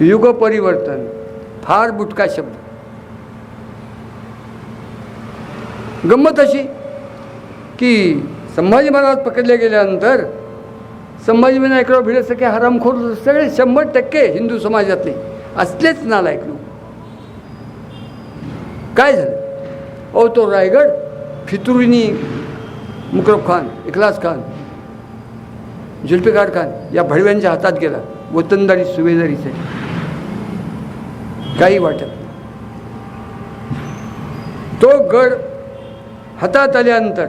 युग परिवर्तन फार बुटका शब्द. गंमत अशी की संभाजी महाराज पकडले गेल्यानंतर संभाजी विनायकराव भिडेसारखे हरामखोर सगळे शंभर टक्के हिंदू समाजातले असलेच नालायक लोक. काय झालं? अहो तो रायगड फितुरीनी मुकरब खान इखलास खान जुल्फिकार खान या भडव्यांच्या हातात गेला वतनदारी सुभेदारीसाठी काही वाटत. तो गड हातात आल्यानंतर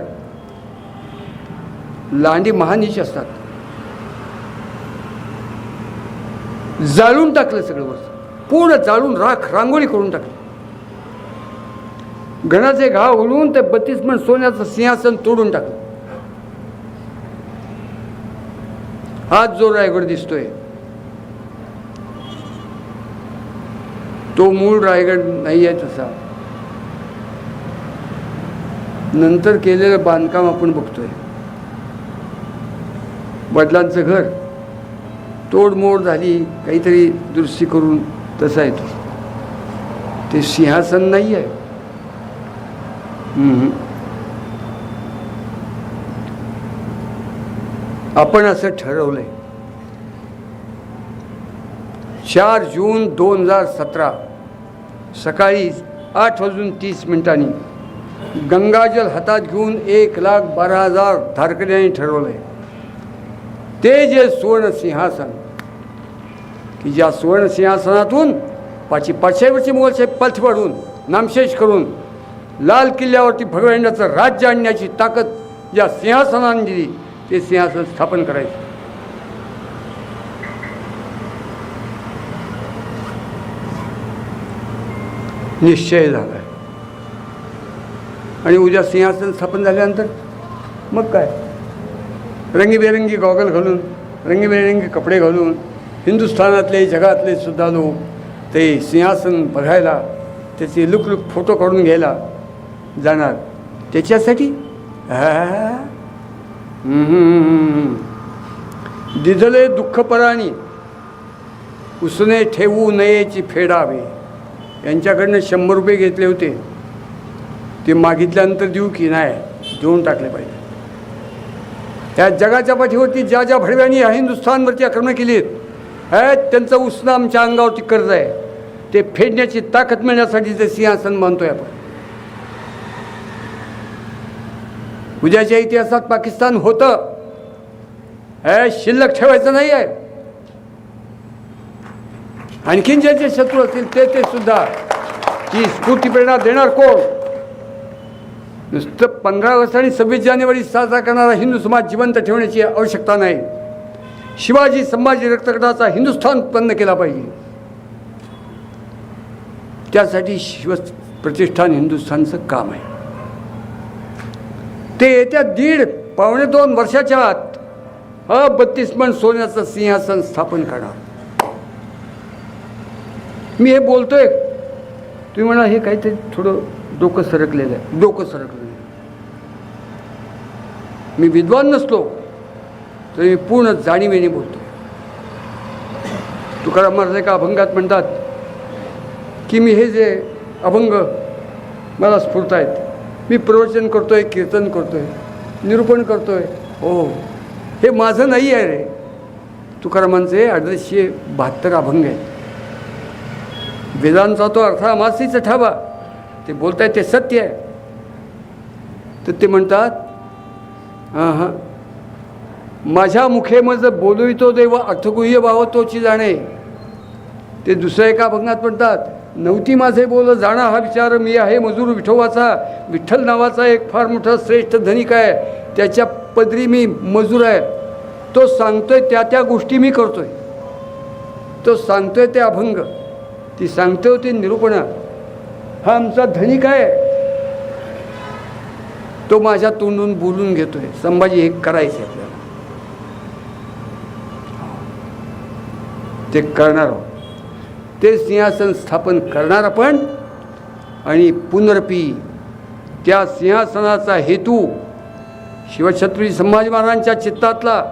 लांडी महानीच असतात. जाळून टाकलं सगळं वर्ष पूर्ण जाळून राख रांगोळी करून टाकली. घणाचे घाव ओढून ते बत्तीस मन सोन्याचं सिंहासन तोडून टाकलं. आज जो रायगड दिसतोय. तो मूळ रायगड नाही आहे तसा नंतर केलेलं बांधकाम आपण बघतोय. वडिलांचं घर तोडमोड झाली काहीतरी दुरुस्ती करून तसा येतो. ते सिंहासन नाही आहे. आपण असं ठरवलंय. चार जून दोन हजार सतरा सकाळी आठ वाजून तीस मिनिटांनी गंगाजल हातात घेऊन एक लाख बारा हजार धारकड्यांनी आहे ते जे सुवर्णसिंहासन की ज्या सुवर्णसिंहासनातून पाचशे पाचशे वर्षी मोगलशाही पथ पडून नामशेष करून लाल किल्ल्यावरती भगवंडाचं राज्य आणण्याची ताकद ज्या सिंहासनाने दिली ते सिंहासन स्थापन करायचं. निश्चय झाला. आहे आणि उद्या सिंहासन स्थापन झाल्यानंतर मग काय? रंगीबेरंगी गॉगल घालून रंगीबेरंगी कपडे घालून हिंदुस्थानातले जगातले सुद्धा लोक ते सिंहासन बघायला त्याचे लुकलुक फोटो काढून घ्यायला जाणार. त्याच्यासाठी? हा? दिधले दुःखपराणी उसने ठेवू नयेची फेडावे. यांच्याकडनं शंभर रुपये घेतले होते. ते मागितल्यानंतर देऊ की नाही देऊन टाकले पाहिजे. त्या जगाच्या पाठीवरती ज्या ज्या भडव्यांनी ह्या हिंदुस्थानवरती आक्रमण केली आहेत त्यांचं उसणं आमच्या अंगावरती कर्ज आहे. ते फेडण्याची ताकद मिळण्यासाठी ते सिंहासन मानतोय आपण. उद्याच्या इतिहासात पाकिस्तान होतं हे शिल्लक ठेवायचं नाही आहे आणखीन जे जे शत्रू असतील ते ते सुद्धा. की स्फूर्ती प्रेरणा देणार कोण? नुसतं पंधरा ऑगस्ट आणि सव्वीस जानेवारी साजरा करणारा हिंदू समाज जिवंत ठेवण्याची आवश्यकता नाही. शिवाजी संभाजी रक्तगटाचा हिंदुस्थान उत्पन्न केला पाहिजे. त्यासाठी शिव प्रतिष्ठान हिंदुस्थानचं काम आहे. ते येत्या दीड पावणे दोन वर्षाच्या आत अबत्तीस बत्तीस मन सोन्याचं सिंहासन स्थापन करणार. मी हे बोलतोय. तुम्ही म्हणा हे काहीतरी थोडं डोकं सरकलेलं आहे. डोकं सरकलेलं आहे. मी विद्वान नसलो तरी मी पूर्ण जाणीवेने बोलतो तुकाराम महाराज एका अभंगात म्हणतात की मी हे जे अभंग मला स्फूर्त आहेत मी प्रवचन करतोय कीर्तन करतोय निरूपण करतोय. हो. हे माझं नाही आहे रे. तुकारामांचे अडीचशे बहात्तर अभंग आहेत. वेदांचा तो अर्थ अमासीच ठावा. ते बोलतायत ते सत्य आहे. तर ते म्हणतात हां हां माझ्या मुखे मज बोलवितो देव अर्थगुह्य भाव तोची जाणे. ते दुसऱ्या एका अभंगात म्हणतात नव्हती माझे बोल जाणा हा विचार मी आहे मजूर विठोबाचा. विठ्ठल नावाचा एक फार मोठा श्रेष्ठ धनिक आहे. त्याच्या पदरी मी मजूर आहे. तो सांगतोय त्या त्या गोष्टी मी करतोय. तो सांगतोय ते अभंग. ती सांगते होती निरूपणा हा आमचा धनिक आहे. तो माझ्या तोंडून बोलून घेतोय. संभाजी हे करायचे आपल्याला. ते करणार आहोत. ते सिंहासन स्थापन करणार आपण आणि पुनरपी त्या सिंहासनाचा हेतू शिवछत्रपती संभाजी महाराजांच्या चित्तातला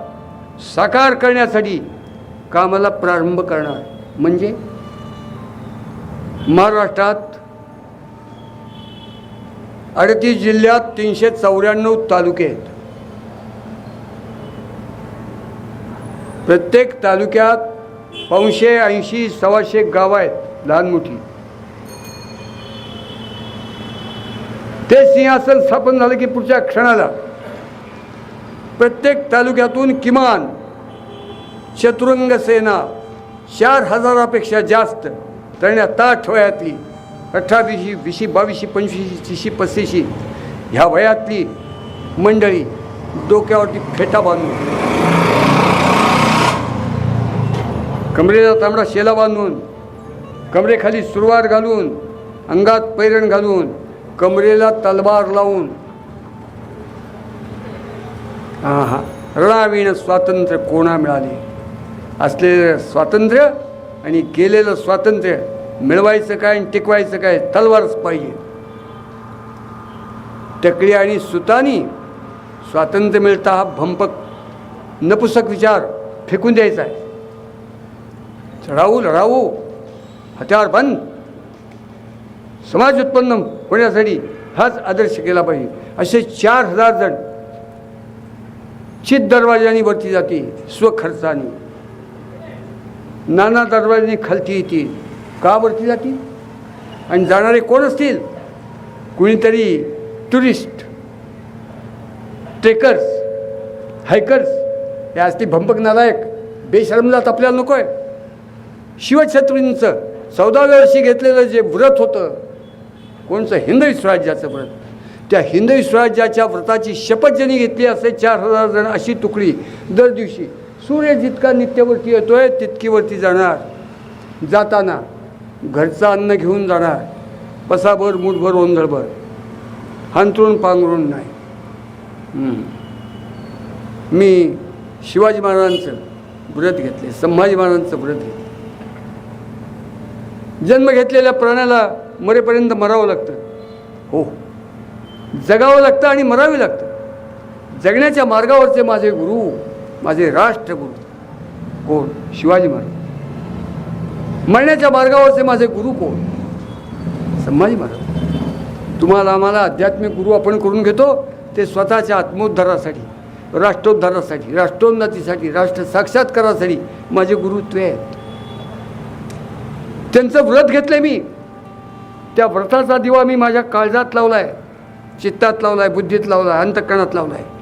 साकार करण्यासाठी कामाला प्रारंभ करणार. म्हणजे? महाराष्ट्रात अडतीस जिल्ह्यात तीनशे चौऱ्याण्णव तालुके आहेत. प्रत्येक तालुक्यात पाचशे ऐंशी सव्वाशे गावं आहेत लहान मोठी. ते सिंहासन स्थापन झालं की पुढच्या क्षणाला. प्रत्येक तालुक्यातून किमान चतुरंग सेना चार हजारापेक्षा जास्त त्यांनी आता आठवयातली अठ्ठावीसशी वीसशी बावीसशी पंचवीसशी तीशी पस्तीशी ह्या वयातली मंडळी डोक्यावरती फेटा बांधून. कमरेला तांबडा शेला बांधून कमरेखाली सुरवार घालून अंगात पैरण घालून कमरेला तलवार लावून. हा हा रणावीण स्वातंत्र्य कोणा मिळाले? असलेलं स्वातंत्र्य आणि गेलेलं स्वातंत्र्य मिळवायचं काय आणि टिकवायचं काय तलवारच पाहिजे. टकळी आणि सुतानी स्वातंत्र्य मिळता हा भंपक नपुसक विचार फेकून द्यायचा आहे. चढाऊ लढाऊ हत्यार बंद. समाज उत्पन्न होण्यासाठी हाच आदर्श केला पाहिजे. असे चार हजार जण चित दरवाज्यानी वरती जाते स्वखर्चाने. नाना दरवाजाने खालती येतील का वरती जातील आणि जाणारे कोण असतील? कुणीतरी टुरिस्ट ट्रेकर्स हायकर्स हे असते भंपक नालायक बेशरमजात आपल्याला नको आहे शिवछत्रींचं चौदाव्या वर्षी घेतलेलं जे व्रत होतं कोणचं? हिंदवी स्वराज्याचं व्रत. त्या हिंदवी स्वराज्याच्या व्रताची शपथ ज्यांनी घेतली असे चार हजार जण अशी तुकडी दर दिवशी. सूर्य जितका नित्यवरती येतोय तितकीवरती जाणार. जाताना घरचं अन्न घेऊन जाणार. पसाभर मुठभर ओंधळभर. हंतरून पांघरून नाही. मी शिवाजी महाराजांचं व्रत घेतले संभाजी महाराजांचं व्रत घेतले. जन्म घेतलेल्या प्राण्याला मरेपर्यंत मरावं लागतं. हो. जगावं लागतं आणि मरावं लागतं. जगण्याच्या मार्गावरचे माझे गुरु माझे राष्ट्रगुरु. कोण? शिवाजी महाराज. मरण्याच्या मार्गावरचे माझे गुरु कोण? संभाजी महाराज. तुम्हाला आम्हाला आध्यात्मिक गुरु आपण करून घेतो ते स्वतःच्या आत्मोद्धारासाठी राष्ट्रोद्धारासाठी राष्ट्रोन्नतीसाठी राष्ट्र साक्षात्कारासाठी माझे गुरुत्वे आहेत. त्यांचं व्रत घेतलं मी. त्या व्रताचा दिवा मी माझ्या काळजात लावला आहे चित्तात लावला आहे बुद्धीत लावला आहे अंतकरणात लावला आहे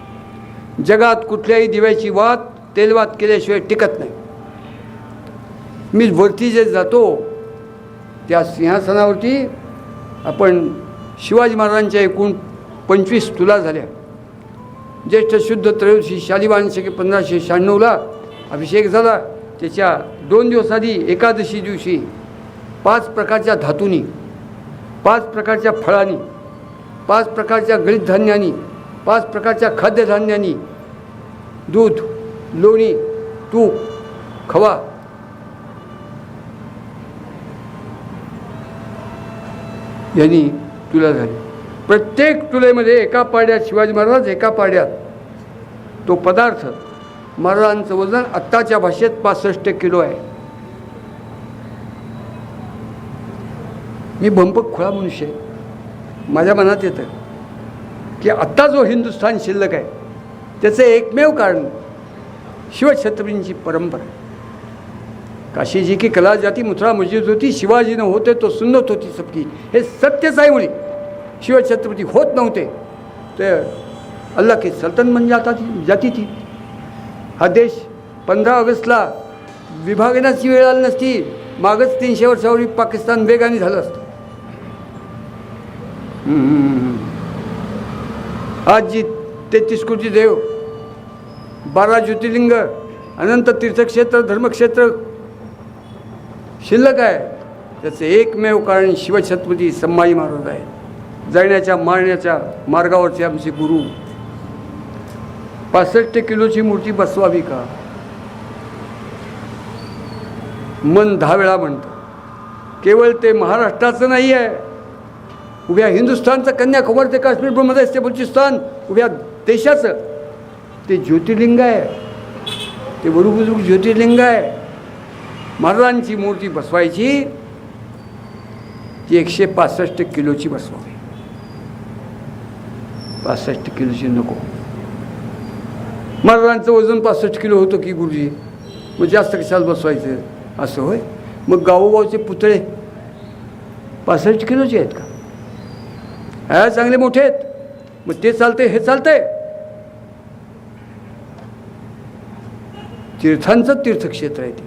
जगात कुठल्याही दिव्याची वात तेलवात केल्याशिवाय टिकत नाही. मी वरती जे जातो त्या सिंहासनावरती आपण शिवाजी महाराजांच्या एकूण पंचवीस तुला झाल्या. ज्येष्ठ शुद्ध त्रयोदशी शालिवान शके पंधराशे शहाण्णवला अभिषेक झाला. त्याच्या दोन दिवस आधी एकादशी दिवशी पाच प्रकारच्या धातूनी पाच प्रकारच्या फळांनी पाच प्रकारच्या गणित धान्यानी पाच प्रकारच्या खाद्यधान्यांनी दूध लोणी तूप खवा यांनी तुला झाली. प्रत्येक तुलेमध्ये एका पाड्यात शिवाजी महाराज एका पाड्यात तो पदार्थ. महाराजांचं वजन आत्ताच्या भाषेत पासष्ट किलो आहे. मी भंपक खुळा मनुष्य आहे. माझ्या मनात येतं. की आत्ता जो हिंदुस्थान शिल्लक आहे त्याचं एकमेव कारण शिवछत्रपतींची परंपरा काशीजी की कला जाती मुथळा मस्जिद होती शिवाजीनं होते तो सुन्नत होती सबकी. हे सत्यच आहे मुली शिवछत्रपती होत नव्हते ते अल्ला की सल्तन बन जाता थी जाती ती. हा देश पंधरा ऑगस्टला विभागण्याची वेळ आली नसती मागच तीनशे वर्षावरी पाकिस्तान वेगाने झालं असतं. आज जी तेहतीस कोटी देव बारा ज्योतिर्लिंग अनंत तीर्थक्षेत्र धर्मक्षेत्र शिल्लक आहे. त्याचं एकमेव कारण शिवछत्रपती संभाजी महाराज आहे जाण्याच्या मारण्याच्या मार्गावरचे आमचे गुरु. पासष्ट किलोची मूर्ती बसवावी का? मन दहा वेळा म्हणतं. केवळ ते महाराष्ट्राचं नाही आहे उभ्या हिंदुस्थानचं कन्याकुमारी ते काश्मीर ब्रह्मदेश ते बलुचिस्तान. उभ्या देशाचं. ते ज्योतिर्लिंग आहे. ते वरुबुजुर्ग ज्योतिर्लिंग आहे. महाराजांची मूर्ती बसवायची. ती एकशे पासष्ट किलोची बसवावी. पासष्ट किलोची नको. महाराजांचं वजन पासष्ट किलो होतं की गुरुजी? मग जास्त कशाला बसवायचं? असं होय? मग गावोगावचे पुतळे पासष्ट किलोचे आहेत का? हा चांगले मोठे आहेत. मग ते चालते हे चालतंय. तीर्थांचं तीर्थक्षेत्र आहे ते.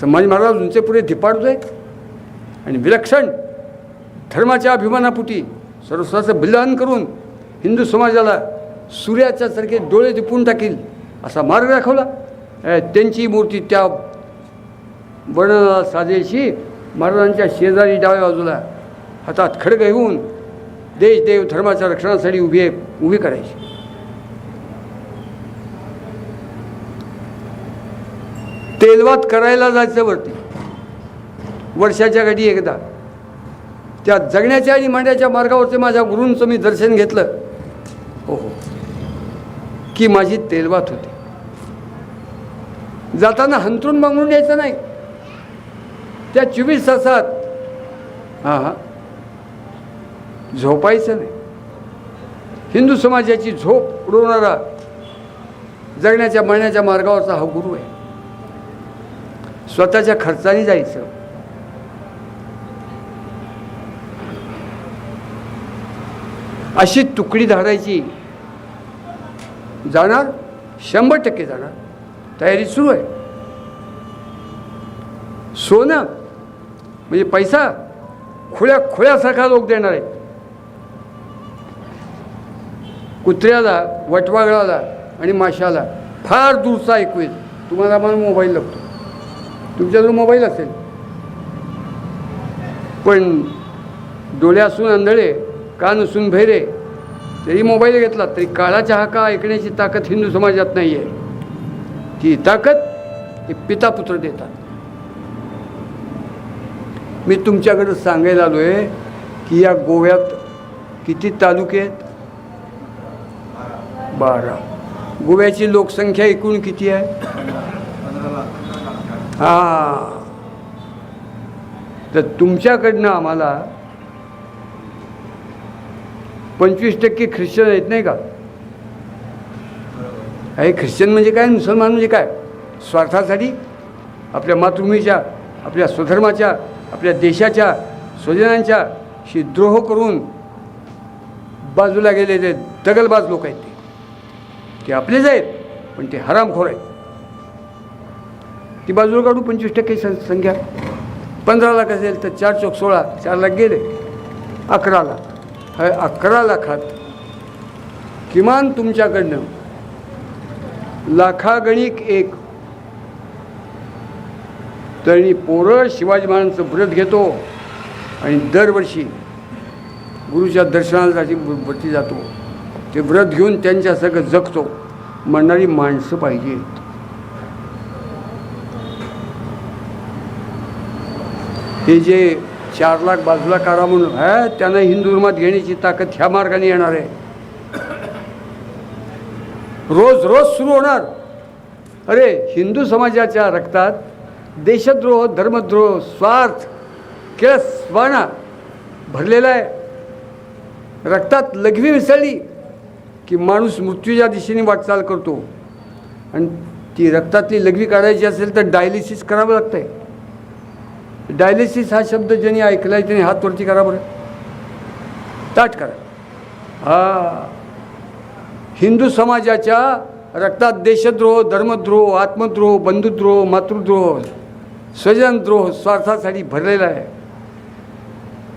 संभाजी महाराज उंचे पुढे धिपाडू आहेत. आणि विलक्षण धर्माच्या अभिमानापुटी सर्वस्वाचं बलिदान करून हिंदू समाजाला सूर्याच्या सारखे डोळे दिपून टाकील असा मार्ग दाखवला. त्यांची मूर्ती त्या वर्णनाला साजेशी महाराजांच्या शेजारी डाव्या बाजूला हातात खडग घेऊन देश देव धर्माच्या रक्षणासाठी उभी आहे उभी करायची तेलवात करायला जायचं वरती वर्षाच्या गाडी एकदा त्या जगण्याच्या आणि मांड्याच्या मार्गावरचे माझ्या गुरूंचं मी दर्शन घेतलं हो हो की माझी तेलवात होती जाताना हंतरून मागून यायचं नाही त्या चोवीस तासात हां हां झोपायचं नाही. हिंदू समाजाची झोप उडवणारा जगण्याच्या मळण्याच्या मार्गावरचा हा गुरु आहे. स्वतःच्या खर्चाने जायचं. अशी तुकडी धाडायची जाणार शंभर टक्के जाणार. तयारी सुरू आहे. सोनं म्हणजे पैसा खुळ्या खुळ्यासारखा लोक देणार आहे कुत्र्याला वटवागळाला आणि माशाला फार दूरचा ऐकू येईल तुम्हाला मला मोबाईल लागतो. तुमच्याजवळ मोबाईल असेल. पण डोळे असून आंधळे कान असून भैरे तरी मोबाईल घेतला तरी काळाच्या हाका ऐकण्याची ताकद हिंदू समाजात नाही आहे ती ताकद हे पिता पुत्र देतात. मी तुमच्याकडं सांगायला आलो आहे की या गोव्यात किती तालुके आहेत? बरं. गोव्याची लोकसंख्या एकूण किती आहे? हा. तर तुमच्याकडनं आम्हाला पंचवीस टक्के ख्रिश्चन आहेत नाही का? हे ख्रिश्चन म्हणजे काय? मुसलमान म्हणजे काय? स्वार्थासाठी आपल्या मातृभूमीच्या आपल्या स्वधर्माच्या आपल्या देशाच्या स्वजनांच्या शी द्रोह करून बाजूला गेलेले दगलबाज लोक आहेत ते आपलेच आहेत पण ते हरामखोर आहेत. ती बाजूला काढू पंचवीस टक्के सं- संख्या. पंधरा लाख असेल तर चार चौक सोळा चार लाख गेले. अकरा लाख. हे अकरा लाखात किमान तुमच्याकडनं लाखागणिक एक तरी पोरं शिवाजी महाराजांचं व्रत घेतो आणि दरवर्षी गुरुच्या दर्शनासाठी वरती जातो. ते व्रत घेऊन त्यांच्या सगळं जगतो. म्हणणारी माणसं पाहिजे. हे जे चार लाख बाजूला काढा म्हणून हा त्यांना हिंदू धर्मात घेण्याची ताकद ह्या मार्गाने येणार आहे. रोज रोज सुरू होणार. अरे हिंदू समाजाच्या रक्तात देशद्रोह धर्मद्रोह स्वार्थ केळसवाना भरलेला आहे. रक्तात लघवी मिसळली. की माणूस मृत्यूच्या दिशेने वाटचाल करतो. आणि ती रक्तातली लघवी काढायची असेल तर डायलिसिस करावं लागतंय. डायलिसिस हा शब्द ज्यांनी ऐकलाय त्याने हात वरती करा बरं. ताट करा. हा. हिंदू समाजाच्या रक्तात देशद्रोह धर्मद्रोह आत्मद्रोह बंधुद्रोह मातृद्रोह स्वजनद्रोह स्वार्थासाठी भरलेला आहे.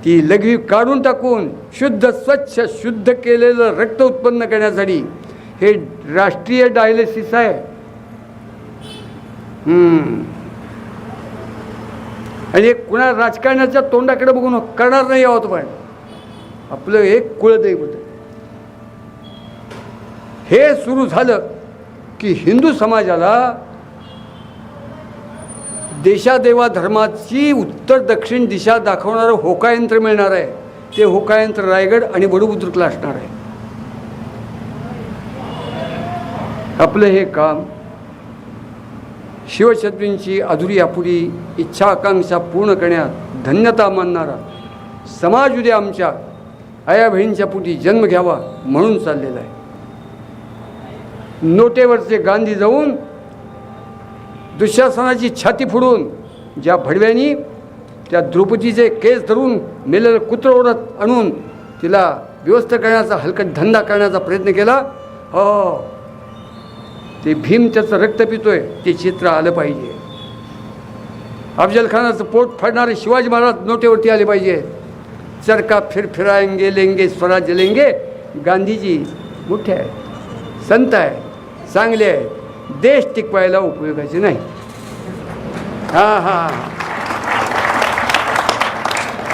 ती लघवी काढून टाकून शुद्ध स्वच्छ शुद्ध केलेलं रक्त उत्पन्न करण्यासाठी हे राष्ट्रीय डायलिसिस आहे. आणि हे कुणा राजकारणाच्या तोंडाकडे बघून करणार नाही आहोत पण आपलं एक कुळदैवत हे सुरू झालं की हिंदू समाजाला देशादेवा धर्माची उत्तर दक्षिण दिशा दाखवणारं होकायंत्र मिळणार आहे. ते होकायंत्र रायगड आणि बडुबुद्रुकला असणार आहे. आपलं हे काम शिवछत्रींची अधुरी अपुरी इच्छा आकांक्षा पूर्ण करण्यात धन्यता मानणारा समाज उद्या आमच्या आया बहिणीच्या पोटी जन्म घ्यावा म्हणून चाललेला आहे. नोटेवरचे गांधी जाऊन दुःशासनाची छाती फुडून ज्या भडव्यांनी त्या द्रौपदीचे केस धरून मेलेलं कुत्र ओढत आणून तिला व्यवस्थ करण्याचा हलकट धंदा करण्याचा प्रयत्न केला. हो. ते भीम त्याचं रक्त पितोय ते चित्र आलं पाहिजे. अफजल खानाचं पोट फाडणारे शिवाजी महाराज नोटेवरती आले पाहिजे. चरका फिर फिरायंगे लेंगे स्वराज्य लेंगे. गांधीजी मोठे आहे संत आहे चांगले आहेत. देश टिकवायला उपयोगाचे नाही. हां हां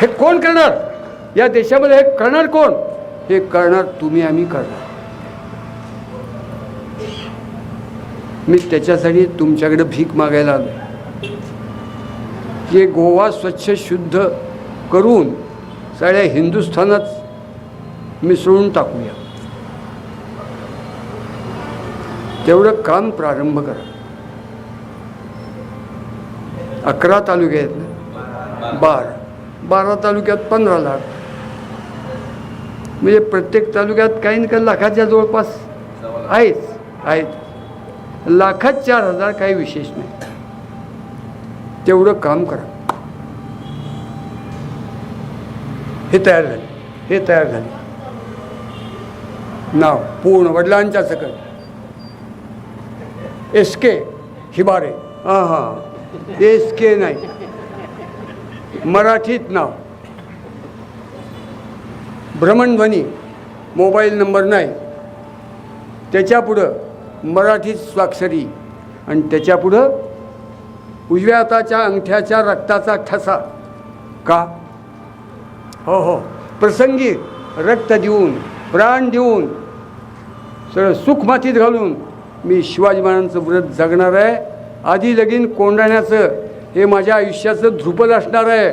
हे. कोण करणार? या देशामध्ये हे करणार कोण? हे करणार तुम्ही आम्ही करणार. मी त्याच्यासाठी तुमच्याकडे भीक मागायला आलो की गोवा स्वच्छ शुद्ध करून सगळ्या हिंदुस्थानात मिसळून टाकूया. तेवढं काम प्रारंभ करा. अकरा तालुके आहेत ना? बारा. बारा तालुक्यात पंधरा लाख. म्हणजे प्रत्येक तालुक्यात काही ना काही लाखाच्या जवळपास आहेच आहेत लाखात चार हजार काही विशेष नाही. तेवढं काम करा. हे तयार झाले. हे तयार झाले. नाव पूर्ण वडिलांच्या सकट. एस के हिबारे हां हां. एस के नाही. मराठीत नाव. भ्रमणध्वनी मोबाईल नंबर नाही. त्याच्यापुढं मराठीत स्वाक्षरी आणि त्याच्यापुढं उजव्या हाताच्या अंगठ्याच्या रक्ताचा ठसा. का? हो हो. प्रसंगी रक्त देऊन प्राण देऊन सगळं सुख मातीत घालून मी शिवाजी महाराजांचं व्रत जगणार आहे. आधी लगीन कोंडाण्याचं हे माझ्या आयुष्याचं ध्रुपद असणार आहे.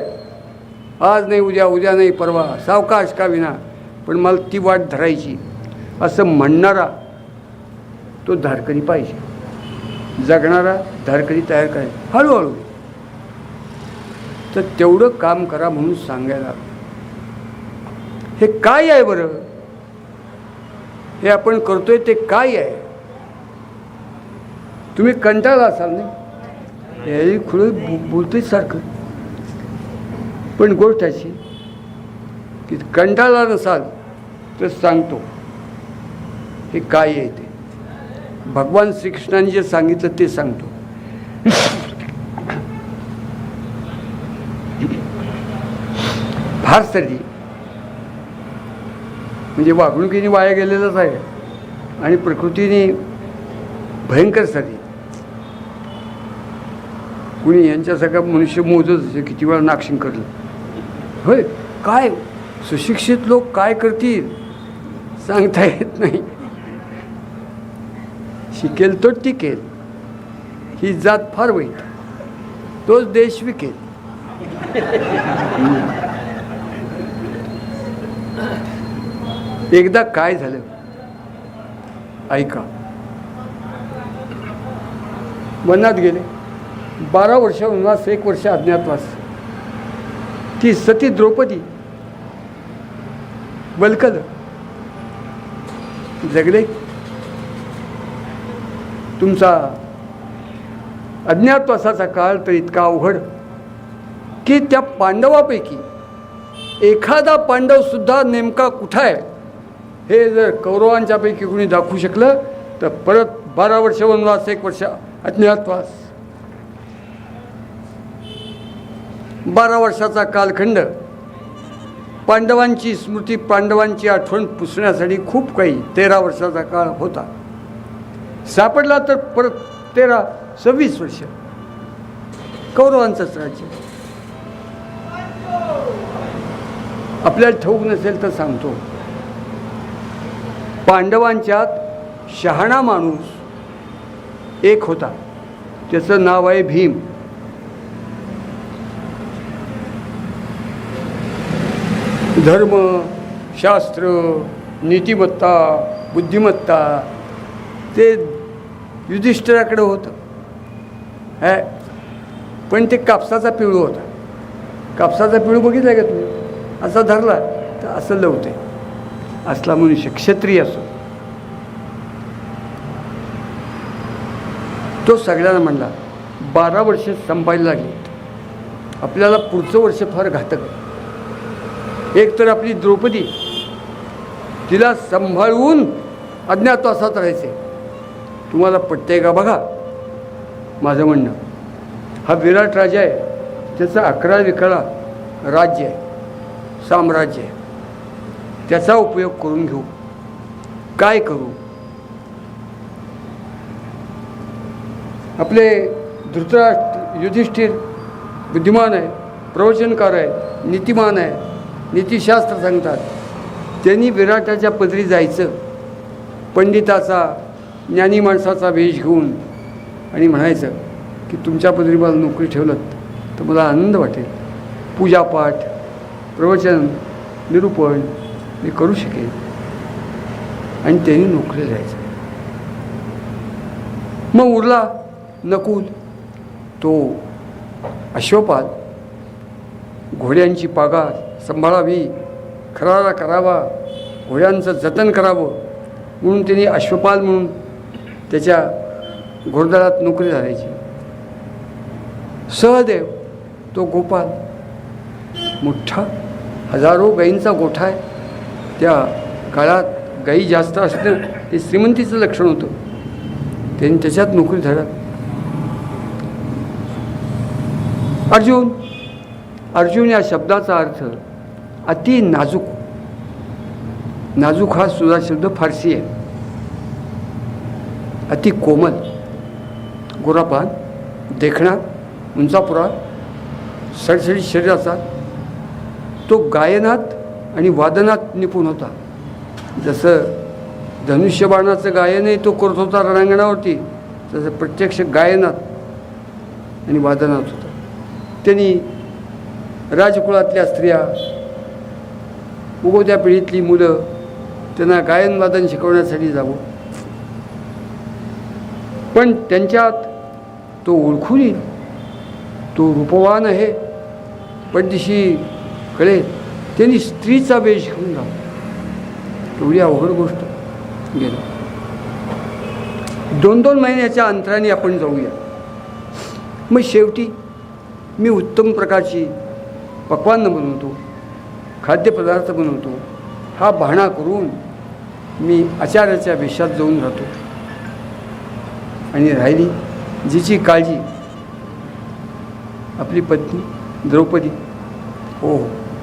आज नाही उद्या उद्या नाही परवा सावकाश का विना पण मला ती वाट धरायची. असं म्हणणारा तो धारकरी पाहिजे. जगणारा धारकरी तयार करायचा हळूहळू. तर तेवढं काम करा म्हणून सांगायला हे काय आहे बरं? हे आपण करतोय ते काय आहे? तुम्ही कंटाळला असाल नाही? हे खुलं बोलतोय सारखं. पण गोष्ट अशी की कंटाळला नसाल तर सांगतो. हे काय आहे ते? भगवान श्रीकृष्णाने जे सांगितलं ते सांगतो. फार सर्दी. म्हणजे वागणुकीने वाया गेलेलंच आहे. आणि प्रकृतीने भयंकर सर्दी. कुणी यांच्या सगळ्या मनुष्य मोजत असे किती वेळा नाक्षिंग करलं? होय काय? सुशिक्षित लोक काय करतील? सांगता येत नाही. शिकेल तो टिकेल. ही जात फार वाईट. तोच देश विकेल. एकदा काय झालं? ऐका. वनात गेले. बारा वर्ष वनवास एक वर्ष अज्ञातवास. ती सती द्रौपदी वलकल जगले. तुमचा अज्ञातवासाचा काळ तर इतका अवघड की त्या पांडवापैकी एखादा पांडव सुद्धा नेमका कुठं आहे हे जर कौरवांच्यापैकी कुणी दाखवू शकलं तर परत बारा वर्ष वनवास एक वर्ष अज्ञातवास. बारा वर्षाचा कालखंड. पांडवांची स्मृती पांडवांची आठवण पुसण्यासाठी खूप काही तेरा वर्षाचा काळ होता. सापडला तर परत तेरा सव्वीस वर्ष. कौरवांचंच राज्य. आपल्याला ठाऊक नसेल तर सांगतो. पांडवांच्यात शहाणा माणूस एक होता. त्याचं नाव आहे भीम. धर्म शास्त्र नीतिमत्ता बुद्धिमत्ता ते युधिष्ठिराकडे होतं. है? पण ते कापसाचा पिळू होता. कापसाचा पिळू बघितला का तुम्ही? असा धरला तर असं लवते. असला मनुष्य क्षत्रिय असो. तो सगळ्यांना म्हणला बारा वर्ष संपायला लागली. आपल्याला पुढचं वर्ष फार घातक आहे. एक तर आपली द्रौपदी तिला सांभाळून अज्ञातवासात राहायचे. तुम्हाला पटतंय का बघा? माझं म्हणणं हा विराट राजा आहे त्याचा अकरा विकळा राज्य आहे साम्राज्य आहे. त्याचा उपयोग करून घेऊ. काय करू? आपले धृतराष्ट्र युधिष्ठिर बुद्धिमान आहे प्रवचनकार आहे नीतिमान आहे. नीतिशास्त्र सांगतात त्यांनी विराटाच्या पदरी जायचं पंडिताचा ज्ञानी माणसाचा वेश घेऊन आणि म्हणायचं की तुमच्या पदरी मला नोकरी ठेवलं तर मला आनंद वाटेल. पूजापाठ प्रवचन निरूपण मी करू शकेन. आणि त्यांनी नोकरी जायचं. मग उरला नकुल. तो अश्वपाल घोड्यांची पागार सांभाळावी खरारा करावा घोड्यांचं जतन करावं म्हणून त्यांनी अश्वपाल म्हणून त्याच्या घोडदळात नोकरी झाल्याची सहदेव तो गोपाल. मोठा हजारो गायींचा गोठा आहे. त्या काळात गाई जास्त असणं हे श्रीमंतीचं लक्षण होतं. त्यांनी त्याच्यात नोकरी धरा. अर्जुन अर्जुन या शब्दाचा अर्थ अति नाजूक. नाजूक हा सुद्धा शब्द फारसी आहे. अति कोमल. गोरापान देखणा उंचापुरा सडसडीत शरीराचा. तो गायनात आणि वादनात निपुण होता. जसं धनुष्यबाणाचं गायनही तो करत होता रणांगणावरती तसं प्रत्यक्ष गायनात आणि वादनात होता. त्यांनी राजकुळातल्या स्त्रिया उगवत्या पिढीतली मुलं त्यांना गायन वादन शिकवण्यासाठी जावं. पण त्यांच्यात तो ओळखून येईल तो रूपवान आहे पडदिशी कळेल त्यांनी स्त्रीचा वेश घेऊन जावा. एवढी अवघड गोष्ट. गेलं. दोन दोन महिन्याच्या अंतराने आपण जाऊया. मग शेवटी मी उत्तम प्रकारची पक्वान्न बनवतो. खाद्यपदार्थ बनवतो हा बहाणा करून मी आचार्याच्या वेशात जाऊन राहतो. आणि राहिली जिची काळजी. आपली पत्नी द्रौपदी. हो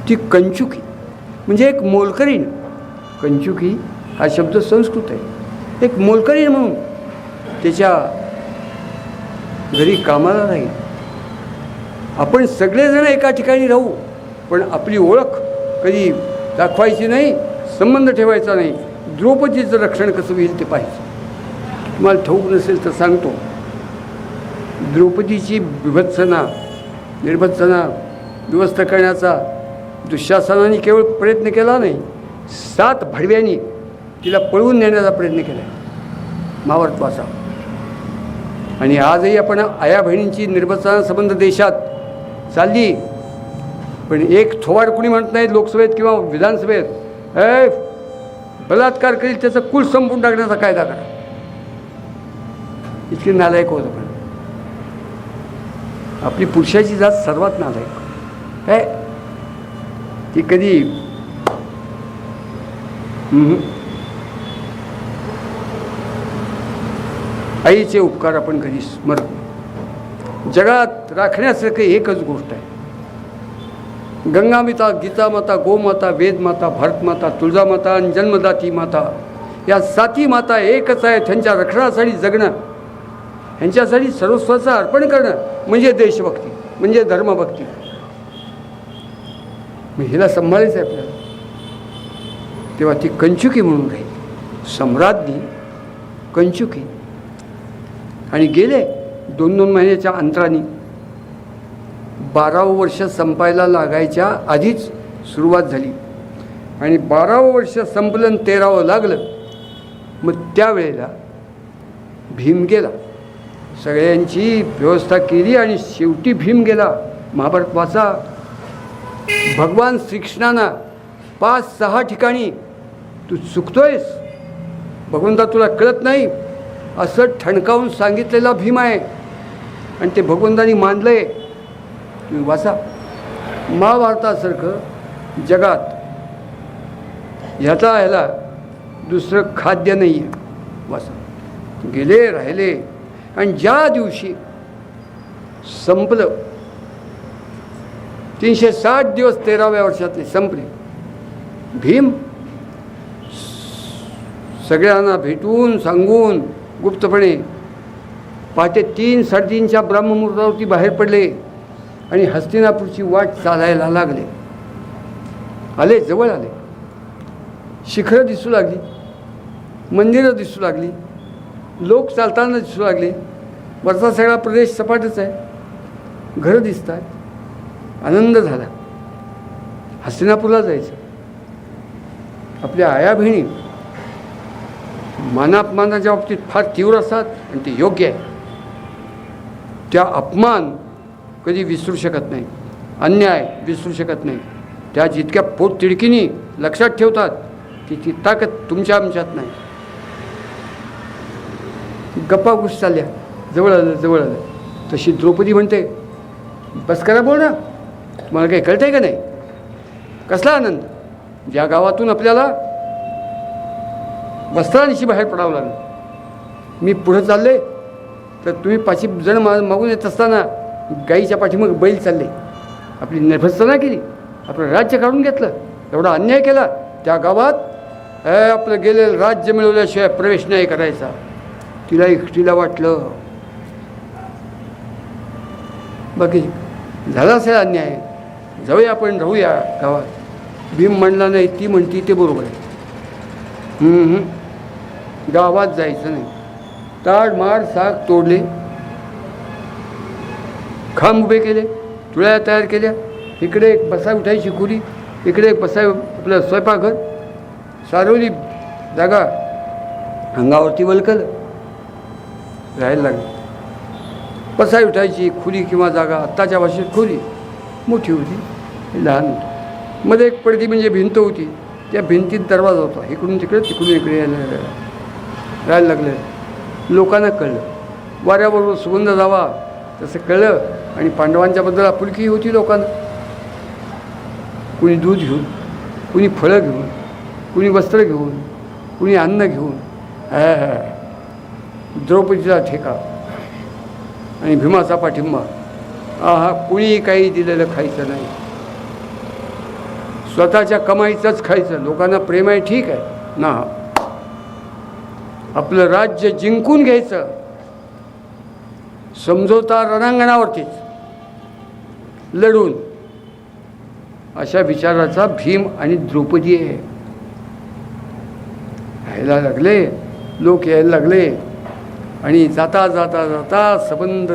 ती कंचुकी. म्हणजे एक मोलकरीण. कंचुकी हा शब्द संस्कृत आहे. एक मोलकरीण म्हणून त्याच्या घरी कामाला राहील. आपण सगळेजण एका ठिकाणी राहू पण आपली ओळख कधी दाखवायची नाही संबंध ठेवायचा नाही. द्रौपदीचं रक्षण कसं होईल ते पाहिजे तुम्हाला ठाऊक नसेल तर सांगतो. द्रौपदीची विभत्सना निर्भत्सना व्यवस्था करण्याचा दुःशासनाने केवळ प्रयत्न केला नाही सात भडव्यांनी तिला पळवून नेण्याचा प्रयत्न केला. महावर्तवाचा आणि आजही आपण आया बहिणींची निर्भत्सना संबंध देशात चालली. पण एक थोवाड कुणी म्हणत नाही लोकसभेत किंवा विधानसभेत ए बलात्कार करील त्याचं कुल संपून टाकण्याचा कायदा करा. इतकी नालायक होतं पण आपली पुरुषाची जात सर्वात नालायक. आहे ती कधी आईचे उपकार आपण कधी स्मरत जगात राखण्यासारखं एकच गोष्ट आहे. गंगामिता गीतामाता गोमाता वेदमाता भारतमाता तुळजामाता आणि जन्मदाती माता. या साती माता एकच आहे त्यांच्या रक्षणासाठी जगणं. ह्यांच्यासाठी सर्वस्वाचं अर्पण करणं म्हणजे देशभक्ती म्हणजे धर्मभक्ती. मग हिला सांभाळायचं आहे आपल्याला तेव्हा ती कंचुकी म्हणून राहील. सम्राज्ञी कंचुकी. आणि गेले दोन दोन महिन्याच्या अंतराने बारावं वर्ष संपायला लागायच्या आधीच सुरुवात झाली. आणि बारावं वर्ष संपलन तेरावं लागलं मग त्यावेळेला भीम गेला. सगळ्यांची व्यवस्था केली आणि शेवटी भीम गेला. महाभारत वाचा भगवान श्रीकृष्णांना पाच सहा ठिकाणी तू चुकतोयस? भगवंता तुला कळत नाही? असं ठणकावून सांगितलेला भीम आहे. आणि ते भगवंतानी आहे तुम्ही वाचा. महाभारतासारखं जगात ह्याचा ह्याला दुसरं खाद्य नाही आहे वाचा. गेले राहिले. आणि ज्या दिवशी संपलं तीनशे साठ दिवस तेराव्या वर्षातले संपले भीम सगळ्यांना भेटून सांगून गुप्तपणे पहाटे तीन साडेतीनच्या ब्रह्ममुहूर्तावरती बाहेर पडले. आणि हस्तिनापूरची वाट चालायला लागले. आले जवळ आले. शिखरं दिसू लागली मंदिरं दिसू लागली लोक चालताना दिसू लागले. वरचा सगळा प्रदेश सपाटच आहे. घरं दिसत आहेत आनंद झाला. हस्तिनापूरला जायचं. आपल्या आया बहिणी मानापमानाच्या बाबतीत फार तीव्र असतात आणि ते योग्य आहे. त्या अपमान कधी विसरू शकत नाही. अन्याय विसरू शकत नाही. त्या जितक्या पोट तिडकीनी लक्षात ठेवतात की ती ताकद तुमच्या आमच्यात नाही. गप्पा गोष्टी चालल्या. जवळ आलं जवळ आलं. तशी द्रौपदी म्हणते बस करा बोल ना तुम्हाला काही कळतंय का नाही? कसला आनंद? ज्या गावातून आपल्याला वस्त्रांशी बाहेर पडावं लागलं. मी पुढं चालले तर तुम्ही पाचशे जण मा मागून येत असताना गाईच्या पाठीमग बैल चालले. आपली निर्भत्सना केली. आपलं राज्य काढून घेतलं. एवढा अन्याय केला. त्या गावात आपलं गेलेलं राज्य मिळवल्याशिवाय प्रवेश नाही करायचा. तिला एकटीला वाटलं. बाकी झाला असेल अन्याय. जाऊया आपण राहूया गावात. भीम म्हणला नाही ती म्हणती ते बरोबर आहे. गावात जायचं नाही. ताड माड साग तोडले. खांब उभे केले चुळ्या तयार केल्या. इकडे एक बसा उठायची खुली इकडे एक बसा आपलं स्वयंपाकघर. सारवली जागा अंगावरती वलकल राहायला लागली. बसाय उठायची खुली किंवा जागा आत्ताच्या भाषेत खोली. मोठी होती लहान होती. मध्ये एक पडदी म्हणजे भिंत होती. त्या भिंतीत दरवाजा होता. इकडून तिकडे तिकडून इकडे यायला राहायला लागलं. लोकांना कळलं. वाऱ्याबरोबर सुगंध जावा तसं कळलं. आणि पांडवांच्याबद्दल आपुलकी होती लोकांना. कुणी दूध घेऊन कुणी फळं घेऊन कुणी वस्त्र घेऊन कुणी अन्न घेऊन द्रौपदीचा ठेका आणि भीमाचा पाठिंबा. आहा कुणी काही दिलेलं खायचं नाही. स्वतःच्या कमाईचंच खायचं लोकांना प्रेम आहे ठीक आहे. ना. आपलं राज्य जिंकून घ्यायचं. समजोता रणांगणावरतीच. लढून. अशा विचाराचा भीम आणि द्रौपदी आहे. यायला लागले लोक यायला लागले आणि जाता जाता जाता संबंध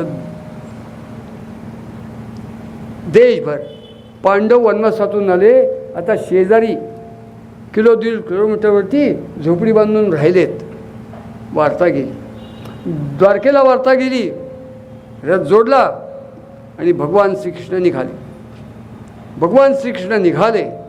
देशभर. पांडव वनवासातून आले आता शेजारी किलो दीड किलोमीटरवरती झोपडी बांधून राहिलेत. वार्ता गेली. द्वारकेला वार्ता गेली. रथ जोडला. आणि भगवान श्रीकृष्ण निघाले. भगवान श्रीकृष्ण निघाले.